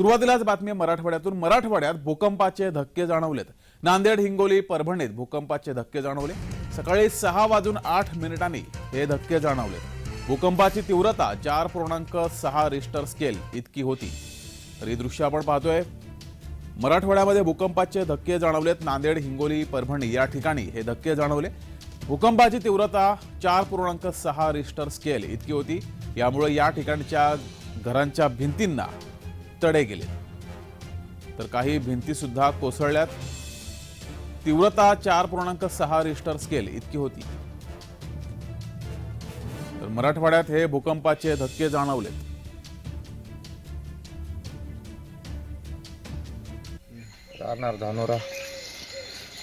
सुरुवातीलाच बातमी मराठवाड्यातून. मराठवाड्यात भूकंपाचे धक्के जाणवलेत. नांदेड हिंगोली परभणीत भूकंपाचे धक्के जाणवले. सकाळी सहा वाजून आठ मिनिटांनी हे धक्के जाणवले. भूकंपाची तीव्रता चार पूर्णांक सहा रिस्टर स्केल इतकी होती. तर ही दृश्य आपण पाहतोय. मराठवाड्यामध्ये भूकंपाचे धक्के जाणवलेत. नांदेड हिंगोली परभणी या ठिकाणी हे धक्के जाणवले. भूकंपाची तीव्रता चार पूर्णांक सहा रिस्टर स्केल इतकी होती. यामुळे या ठिकाणच्या घरांच्या भिंतींना तडे गेले. तर काही भिंती सुद्धा कोसळल्यात. तीव्रता चार पूर्णांक सहा रिस्टर स्केल इतकी होती. तर मराठवाड्यात हे भूकंपाचे धक्के जाणवलेत. राहणार धानोरा.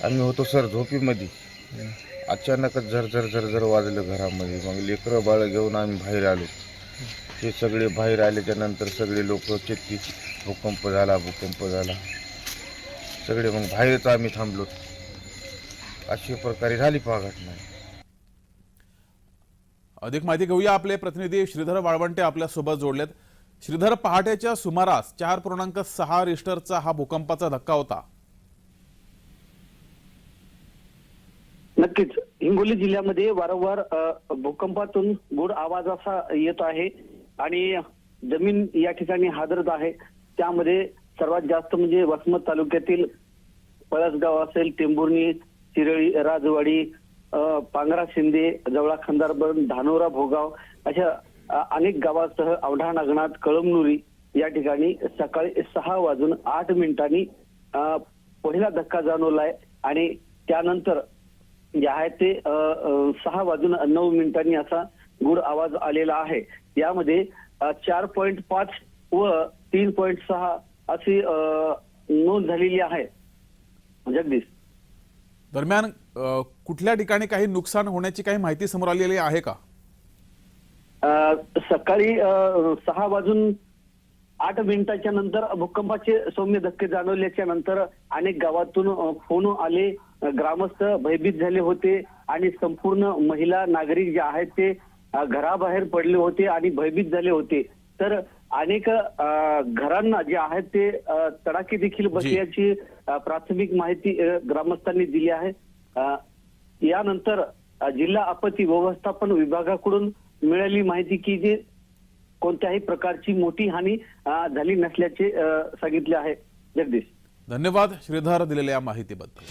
आम्ही होतो सर झोपीमध्ये. अचानकच झर झर झर झर वाजलं घरामध्ये. मग लेकरं बाळ घेऊन आम्ही बाहेर आलो. ते सगळे बाहेर आल्याच्यानंतर सगळे लोक चेतकी भूकंप झाला भूकंप झाला. सगळे मग बाहेरच आम्ही थांबलो. अशा प्रकारे झाली पहा घटना. अधिक माहिती घेऊया आपले प्रतिनिधी श्रीधर वाळवंटे आपल्यासोबत जोडलेत. श्रीधर पहाटेच्या सुमारास चार पूर्णांक सहा रिस्टरचा हा भूकंपाचा धक्का होता. नक्कीच. हिंगोली जिल्ह्यामध्ये वारंवार भूकंपातून गुड आवाज असा येत आहे आणि जमीन या ठिकाणी हादरत आहे. त्यामध्ये सर्वात जास्त म्हणजे वसमत तालुक्यातील पळसगाव असेल टेंभुर्णी शिरळी राजवाडी पांगरा शिंदे जवळा खंदारबन धानोरा भोगाव अशा अनेक गावासह औढा नागनाथ कळमनुरी या ठिकाणी सकाळी सहा वाजून आठ मिनिटांनी पहिला धक्का जाणवलाय आणि त्यानंतर जे आहे ते सहा वाजून नऊ मिनिटांनी असा गुड आवाज आलेला आहे. यामध्ये चार पॉईंट पाच व तीन पॉईंट सहा अशी नोंद झालेली आहे. जगदीश. दरम्यान कुठल्या ठिकाणी काही नुकसान होण्याची काही माहिती समोर आलेली आहे का? सकाळी सहा वाजून आठ मिनिटाच्या नंतर भूकंपाचे सौम्य धक्के जाणवल्याच्या नंतर अनेक गावातून फोन आले. ग्रामस्थ भयभीत झाले होते आणि संपूर्ण महिला नागरिक जे आहेत ते घराबाहेर पडले होते आणि भयभीत झाले होते. तर अनेक घरांना जे आहेत ते तडाखे देखील बसल्याची प्राथमिक माहिती ग्रामस्थांनी दिली आहे. यानंतर जिल्हा आपत्ती व्यवस्थापन विभागाकडून मिळाली माहिती की जे कोणत्याही प्रकारची मोठी हानी झाली नसल्याचे सांगितले आहे जगदीश. धन्यवाद श्रीधर दिलेल्या माहितीबद्दल.